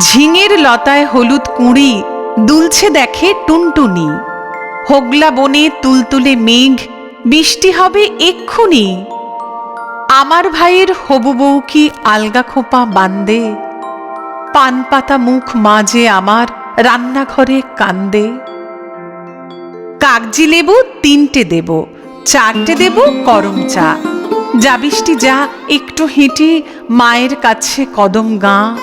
ঝিঙের লতায় হলুদ কুঁড়ি, দুলছে দেখে টুনটুনি। হোগলা বনে তুলতুলে মেঘ, বৃষ্টি হবে এক্ষুনি। আমার ভাইয়ের হবু বউ কি আলগা খোপা বান্দে? পান পাতা মুখ মাঝে আমার রান্নাঘরে কান্দে। কাগজি লেবু তিনটে দেব, চারটে দেব করম চা। যা বৃষ্টি যা একটু হেঁটে মায়ের কাছে কদম গাঁ।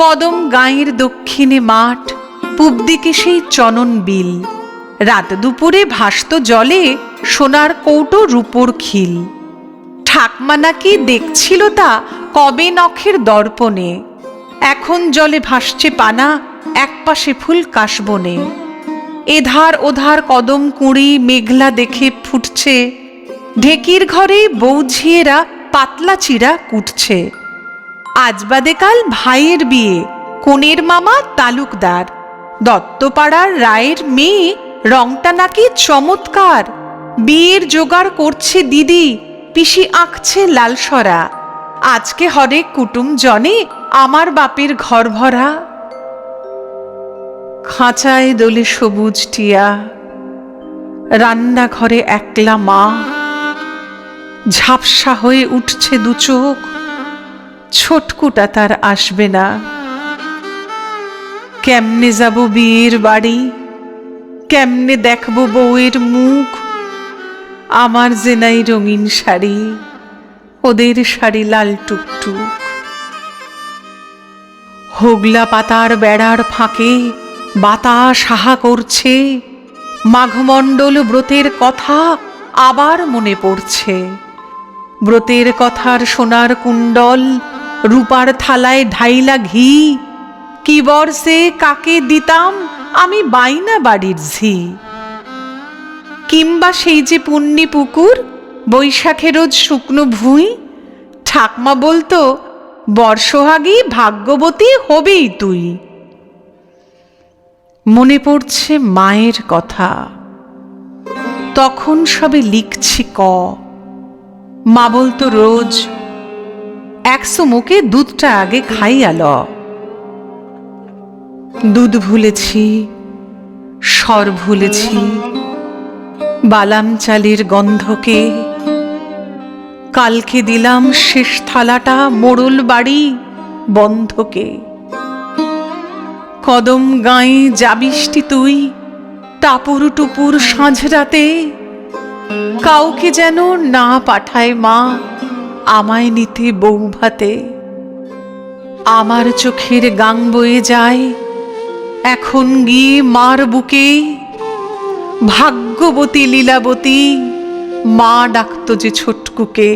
কদম গাঁয়ের দক্ষিণে মাঠ, পূব দিকে সেই চনন বিল। রাত দুপুরে ভাসত জলে সোনার কৌটো রূপোর খিল। ঠাকমা নাকি দেখছিল তা কবে নখের দর্পণে। এখন জলে ভাসছে পানা, একপাশে ফুল কাশবনে। এধার ওধার কদম কুঁড়ি মেঘলা দেখে ফুটছে। ঢেকির ঘরে বৌঝিয়েরা পাতলা চিরা কুটছে। আজ বাদে কাল ভাইয়ের বিয়ে, কোনের মামা তালুকদার। দত্তপাড়ার রায়ের মেয়ে রংটা নাকি চমৎকার। বিয়ের জোগাড় করছে দিদি, পিসি আঁকছে লালসরা। আজকে হরেক কুটুম জনে আমার বাপের ঘর ভরা। খাঁচায় দোলে সবুজ টিয়া, রান্নাঘরে একলা মা। ঝাপসা হয়ে উঠছে দু চোখ। ছোটকুটা তার আসবে না। কেমনে যাব বিয়ের বাড়ি? কেমনে দেখব বউয়ের মুখ? আমার যে নাই রঙিন শাড়ি, ওদের শাড়ি লাল টুকটুক। হোগলা পাতার বেড়ার ফাঁকে বাতাস হাহা করছে, মাঘমণ্ডল ব্রতের কথা আবার মনে পড়ছে। ব্রতের কথার সোনার কুণ্ডল রূপার থালায় ঢাইলা ঘি। কি বর্ষে কাকে দিতাম, আমি বাইনা বাড়ির ঝি। কিংবা সেই যে পুণ্যি পুকুর, বৈশাখে রোজ শুকনো ভুঁই। ঠাকমা বলতো, বর্ষহাগী ভাগ্যবতী হবেই তুই। মনে পড়ছে মায়ের কথা। তখন সবে লিখছি ক। মা বলতো, রোজ একশো মুখে দুধটা আগে খাইয়াল দুধ ভুলেছি, স্বর ভুলেছি, বালাম চালের গন্ধকে। কালকে দিলাম শেষ থালাটা মোড়ল বাড়ি বন্ধকে। কদম গাঁয়ে যাবিষ্টি তুই টাপুর টুপুর সাঁঝরাতে, কাউকে যেন না পাঠায় মা আমায় নিতে বউ ভাতে। আমার চোখের গাং বয়ে যায়, এখন গিয়ে মার বুকে। ভাগ্যবতী লীলাবতী, মা ডাকত যে ছোটকুকে।